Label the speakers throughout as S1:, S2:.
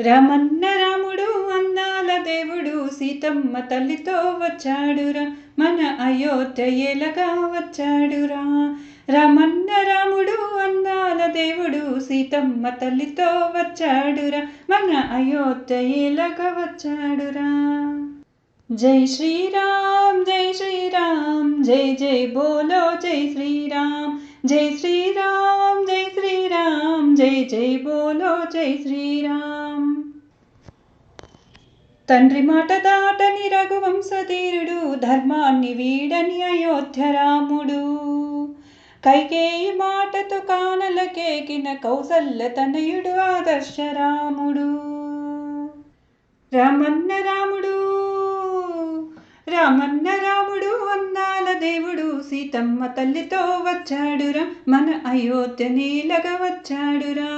S1: రామన్న రాముడు అందాల దేవుడు సీతమ్మ తల్లితో వచ్చాడురా మన అయోధ్య ఎలగా వచ్చాడురా. రామన్న రాముడు అందాల దేవుడు సీతమ్మ తల్లితో వచ్చాడురా మన అయోధ్య ఎలగ వచ్చాడురా. జై శ్రీరామ్ జై శ్రీరామ్ జై జై బోలో జై శ్రీరామ్. జై శ్రీరామ్ జై శ్రీరామ్ జై జై బోలో జై శ్రీరామ్. తండ్రి మాట దాటని రఘువంశధీరుడు ధర్మాన్ని వీడని అయోధ్య రాముడు కైకేయి మాటతో కానలకేకిన కౌసల్య తనయుడు ఆదర్శ రాముడు. రామన్న రాముడు రామన్న రాముడు అందాల దేవుడు సీతమ్మ తల్లితో వచ్చాడురా మన అయోధ్య నీలగా వచ్చాడురా.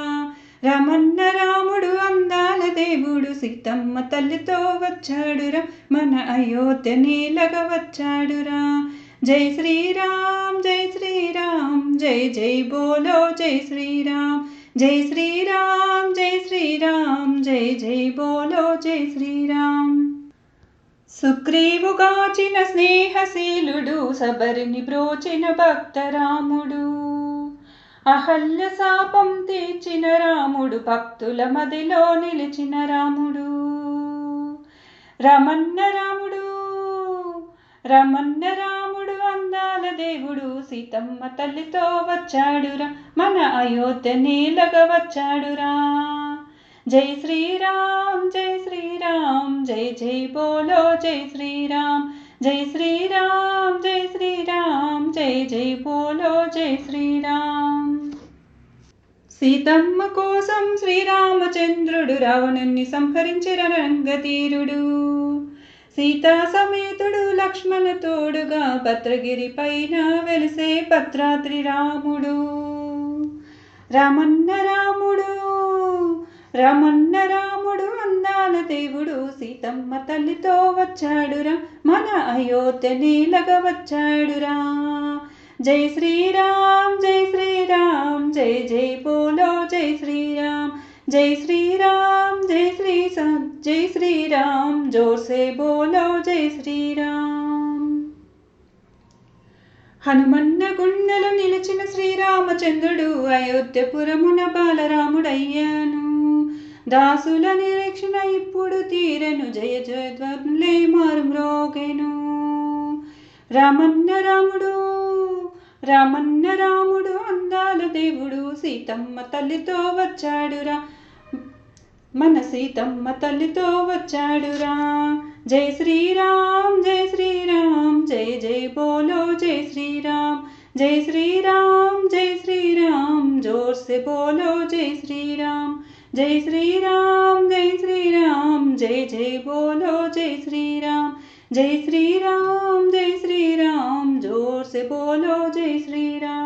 S1: రామన్న రాముడు అందాల దేవుడు సీతమ్మ తల్లితో వచ్చాడురా. మన అయోధ్య నీలగా వచ్చాడురా. జై శ్రీరామ్ జై శ్రీరామ్. జై జై బోలో జై శ్రీరామ్. జై శ్రీరామ్ జై శ్రీరామ్. జై జై బోలో జై శ్రీరామ్. సుగ్రీవుగాచిన స్నేహశీలుడు సబరిని బ్రోచిన భక్తరాముడు. అహల్య శాపం తీర్చిన రాముడు భక్తుల మదిలో నిలిచిన రాముడు. రమన్న రాముడు రమన్న రాముడు అందాల దేవుడు. సీతమ్మ తల్లితో వచ్చాడురా మన అయోధ్య నీలగా వచ్చాడురా. జై శ్రీరామ్ జై శ్రీరామ్ జై జై బోలో జై శ్రీరామ్ జై శ్రీరామ్ జై శ్రీరామ్ జై జై బోలో జై శ్రీరామ్. సీతమ్మ కోసం శ్రీరామచంద్రుడు రావణుణ్ణి సంహరించిన రంగతీరుడు సీతా సమేతుడు లక్ష్మణ తోడుగా భద్రగిరి పైన వెలిసే పత్రాత్రి రాముడు. రమన్న రాముడు రమన్న రాముడు అందాల దేవుడు. సీతమ్మ తల్లితో వచ్చాడురా మన అయోధ్య నీలగా వచ్చాడురా జై శ్రీరామ్ జై శ్రీరామ్ జై జై శ్రీరామ్ జై శ్రీరామ్ జై శ్రీ జై శ్రీరామ్ से बोलो जय జై శ్రీరామ్. హనుమన్న గుండెలు నిలిచిన శ్రీరామచంద్రుడు అయోధ్యపురమున బాలరాముడయ్యాను. దాసుల నిరీక్షణ ఇప్పుడు తీరెను జయ జయధ్వనులే మారుమ్రోగెను రామన్న రాముడు రామన్న రాముడు అందాల దేవుడు సీతమ్మ తల్లితో వచ్చాడురా. మన సీతమ్మ తల్లితో వచ్చాడురా. జై శ్రీరామ్ జై శ్రీరామ్. జై జై బోలో జై శ్రీరామ్. జై శ్రీరామ్ జై శ్రీరామ్. జోర్ సే బోలో జై శ్రీరామ్. జై శ్రీరామ్ జై శ్రీరామ్. జై జై బోలో జై శ్రీరామ్. జై శ్రీరామ్ జై శ్రీరామ్. జోర్ సే బోలో జై శ్రీరామ్.